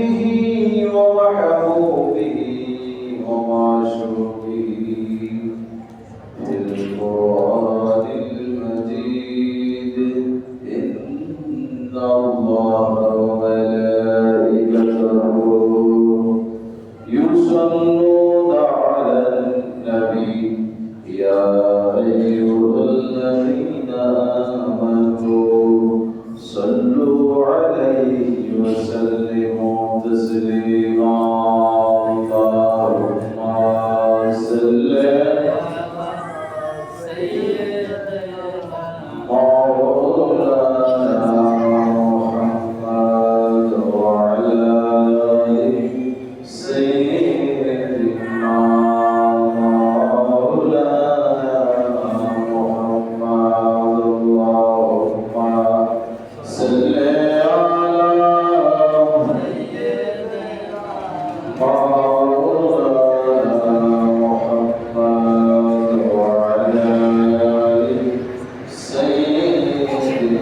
به ووحبوا به المجيد إن الله وملائكته يصلون على النبي يا أيها Sri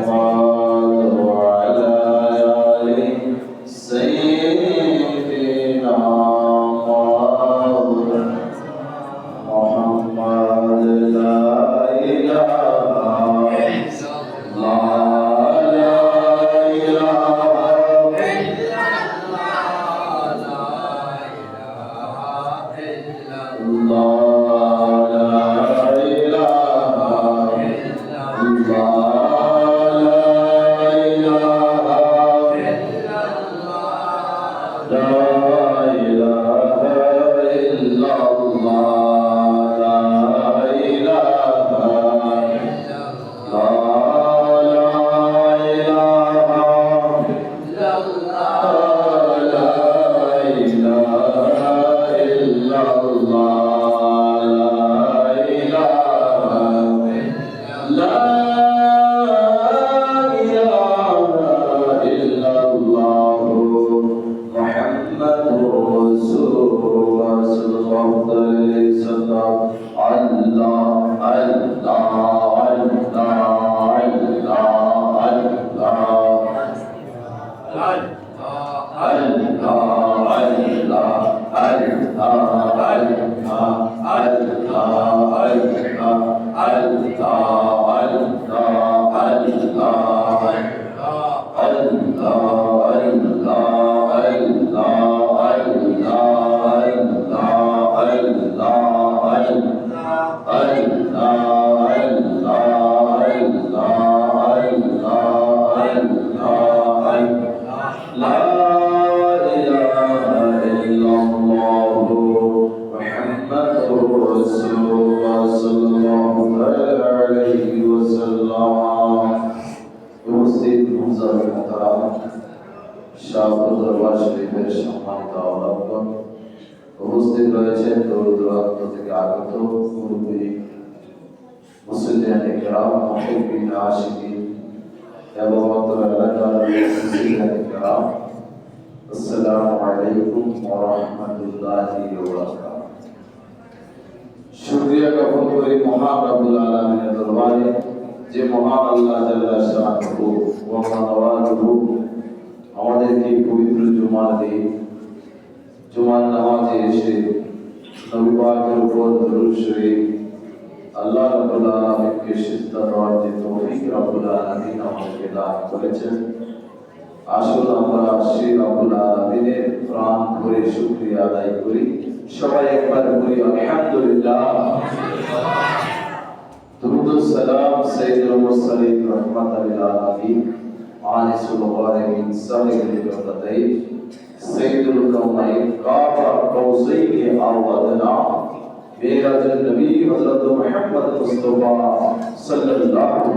As لا إله إلا الله الله শাহপুর দরবার শরীফের সম্মানিত আওলাদগণ উপস্থিত রয়েছেন দূর দূরান্ত থেকে আগত মুরব্বী মুসলিয়ান ইকরাম মুহিবিন আশিকিন এবং অত্র এলাকার মুসলিয়ান ইকরাম আসসালামু আলাইকুম ওয়া রাহমাতুল্লাহি ওয়া বারাকাতুহু শুকরিয়া জ্ঞাপন করি মহান রব্বুল আলামিনের দরবারে যে মহান আল্লাহ আমাদেরকে পবিত্র জুমার দিন, জুমার নামাজে এসে নবী পাকের উপর দরুদ আল্লাহ রাব্বুল আলামিনকে সিজদা দেওয়ার যে তৌফিক রাব্বুল আলামিন আমাদেরকে দান করেছেন। আসল আমরা সেই রাব্বুল আলামিনের প্রাণ ভরে শুকরিয়া আদায় করি। সবাই একবার বলি, আলহামদুলিল্লাহ। درود السلام سيد المرسلين رحمة للعالمين آنس الغارمين سابق الجودتين سيد الكونين قاب قوسين أو أدنى ميراج النبي حضرت محمد مصطفى صلى الله عليه